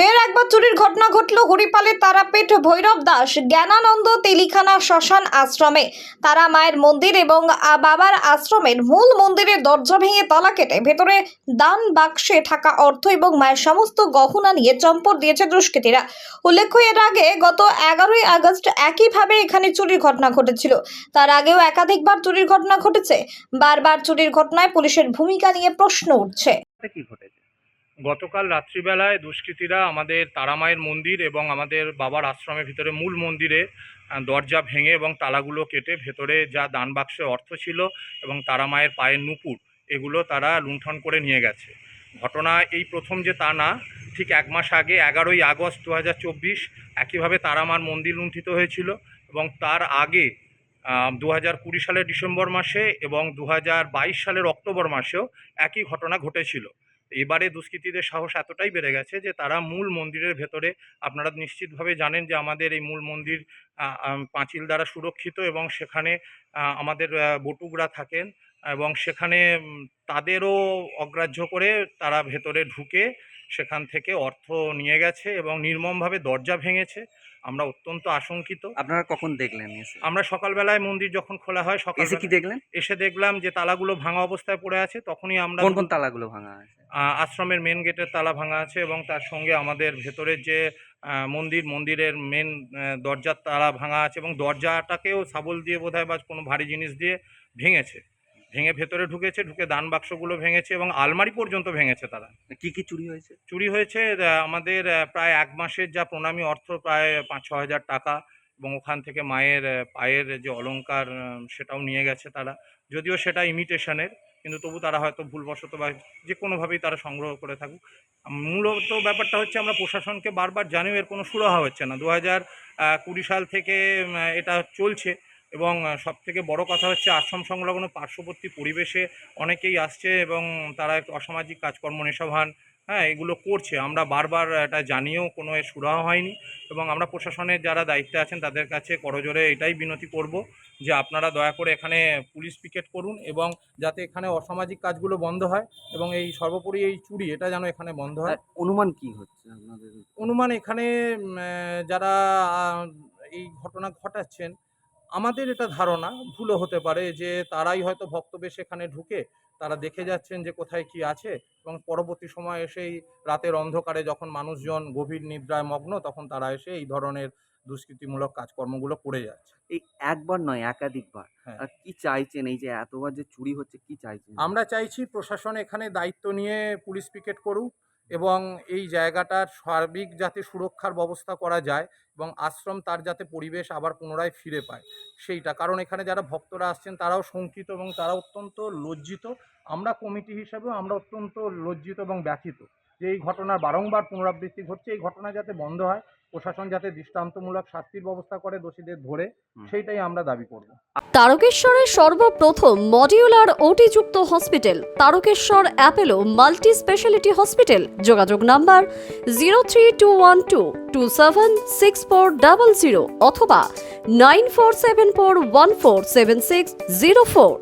ফের একবার চুরির ঘটনা ঘটল হরিপালের তারাপীঠ ভৈরব দাস, জ্ঞানানন্দ তেলিখানা শ্মশান আশ্রমে। তারা মায়ের মন্দির এবং বাবার আশ্রমের মূল মন্দিরের দরজা ভেঙে তালা কেটে ভেতরে দান বাক্সে থাকা অর্থ এবং মায়ের সমস্ত গহনা নিয়ে চম্পট দিয়েছে দুষ্কৃতীরা। উল্লেখ্য, এর আগে গত এগারোই আগস্ট একইভাবে এখানে চুরির ঘটনা ঘটেছিল। তার আগেও একাধিকবার চুরির ঘটনা ঘটেছে। বারবার চুরির ঘটনায় পুলিশের ভূমিকা নিয়ে প্রশ্ন উঠছে। কি ঘটেছে? গতকাল রাত্রিবেলায় দুষ্কৃতীরা আমাদের তারামায়ের মন্দির এবং আমাদের বাবার আশ্রমের ভিতরে মূল মন্দিরে দরজা ভেঙে এবং তালাগুলো কেটে ভেতরে যা দান বাক্সে অর্থ ছিল এবং তারামায়ের পায়ের নুপুর, এগুলো তারা লুণ্ঠন করে নিয়ে গেছে। ঘটনা এই প্রথম যে তা না, ঠিক এক মাস আগে, এগারোই আগস্ট দু হাজার চব্বিশ, একইভাবে তারামার মন্দির লুণ্ঠিত হয়েছিল এবং তার আগে দু হাজার কুড়ি সালের ডিসেম্বর মাসে এবং দু হাজার বাইশ সালের অক্টোবর মাসেও একই ঘটনা ঘটেছিল। এবারে দুষ্কৃতীদের সাহস এতটাই বেড়ে গেছে যে তারা মূল মন্দিরের ভেতরে, আপনারা নিশ্চিতভাবে জানেন যে আমাদের এই মূল মন্দির পাঁচিল দ্বারা সুরক্ষিত এবং সেখানে আমাদের বটুকরা থাকেন এবং সেখানে তাদেরও অগ্রাহ্য করে তারা ভেতরে ঢুকে সেখান থেকে অর্থ নিয়ে গেছে এবং নির্মমভাবে দরজা ভেঙেছে। আমরা অত্যন্ত আশঙ্কিত। আপনারা কখন দেখলেন আমরা সকালবেলায় মন্দির যখন খোলা হয় সকাল এসে কি দেখলেন? এসে দেখলাম যে তালাগুলো ভাঙা অবস্থায় পড়ে আছে। তখনই আমরা কোন কোন তালাগুলো ভাঙা আছে? আশ্রমের মেন গেটের তালা ভাঙা আছে এবং তার সঙ্গে আমাদের ভেতরের যে মন্দির মন্দিরের মেন দরজার তালা ভাঙা আছে এবং দরজাটাকেও সাবল দিয়ে বোধহয় বা কোনো ভারী জিনিস দিয়ে ভেঙেছে। ভেঙে ভেতরে ঢুকেছে ঢুকে দান বাক্সগুলো ভেঙেছে এবং আলমারি পর্যন্ত ভেঙেছে তারা। কি কি চুরি হয়েছে? চুরি হয়েছে আমাদের প্রায় এক মাসের যা প্রণামী অর্থ প্রায় পাঁচ ছ হাজার টাকা এবং ওখান থেকে মায়ের পায়ের যে অলঙ্কার সেটাও নিয়ে গেছে তারা। যদিও সেটা ইমিটেশনের কিন্তু তবু তারা হয়তো ভুলবশত বা যে কোনোভাবেই তারা সংগ্রহ করে থাকুক। মূলত ব্যাপারটা হচ্ছে আমরা প্রশাসনকে বারবার জানিও এর কোনো সুরাহা হচ্ছে না। দু হাজার কুড়ি সাল থেকে এটা চলছে। এবং সব থেকে বড় কথা হচ্ছে আশ্রম সংলগ্ন পার্শ্ববর্তী পরিবেশে অনেকেই আসছে এবং তারা একটু অসামাজিক কাজকর্ম নেশাভান হ্যাঁ এগুলো করছে। আমরা বারবার এটা জানিয়েও কোনো এর সুরাহা হয়নি এবং আমরা প্রশাসনের যারা দায়িত্বে আছেন তাদের কাছে করজোরে এটাই বিনতি করব যে আপনারা দয়া করে এখানে পুলিশ পিকেট করুন এবং যাতে এখানে অসামাজিক কাজগুলো বন্ধ হয় এবং এই সর্বোপরি এই চুরি এটা যেন এখানে বন্ধ হয়। অনুমান কি হচ্ছে আপনাদের? অনুমান এখানে যারা এই ঘটনা ঘটাচ্ছেন আমাদের এটা ধারণা ভুলও হতে পারে যে তারাই হয়তো ভক্তবেশ এখানে ঢুকে তারা দেখে যাচ্ছেন যে কোথায় কি আছে এবং পরবর্তী সময় এসেই রাতের অন্ধকারে যখন মানুষজন গভীর নিদ্রায় মগ্ন তখন তারা এসে এই ধরনের দুষ্কৃতিমূলক কাজকর্মগুলো করে যাচ্ছে। এই একবার নয় একাধিকবার। হ্যাঁ। আর কি চাইছেন? এই যে এতবার যে চুরি হচ্ছে কি চাইছেন? আমরা চাইছি প্রশাসন এখানে দায়িত্ব নিয়ে পুলিশ পিকেট করুক এবং এই জায়গাটার সার্বিক যাতে সুরক্ষার ব্যবস্থা করা যায় এবং আশ্রম তার যাতে পরিবেশ আবার পুনরায় ফিরে পায়, সেইটা। কারণ এখানে যারা ভক্তরা আসছেন তারাও শঙ্কিত এবং তারা অত্যন্ত লজ্জিত আমরা কমিটি হিসাবেও আমরা অত্যন্ত লজ্জিত এবং ব্যথিত যে এই ঘটনার বারংবার পুনরাবৃত্তি ঘটছে। এই ঘটনা যাতে বন্ধ হয় প্রশাসন যাতে দৃষ্টান্তমূলক শাস্তির ব্যবস্থা করে দোষীদের ধরে। সেইটাই আমরা দাবি করব। তারকেশ্বরের সর্বপ্রথম modular ওটিযুক্ত hospital Tarakeswar Apollo multi speciality hospital. যোগাযোগ number zero three two one two two seven six four double zero অথবা nine four seven four one four seven six zero four.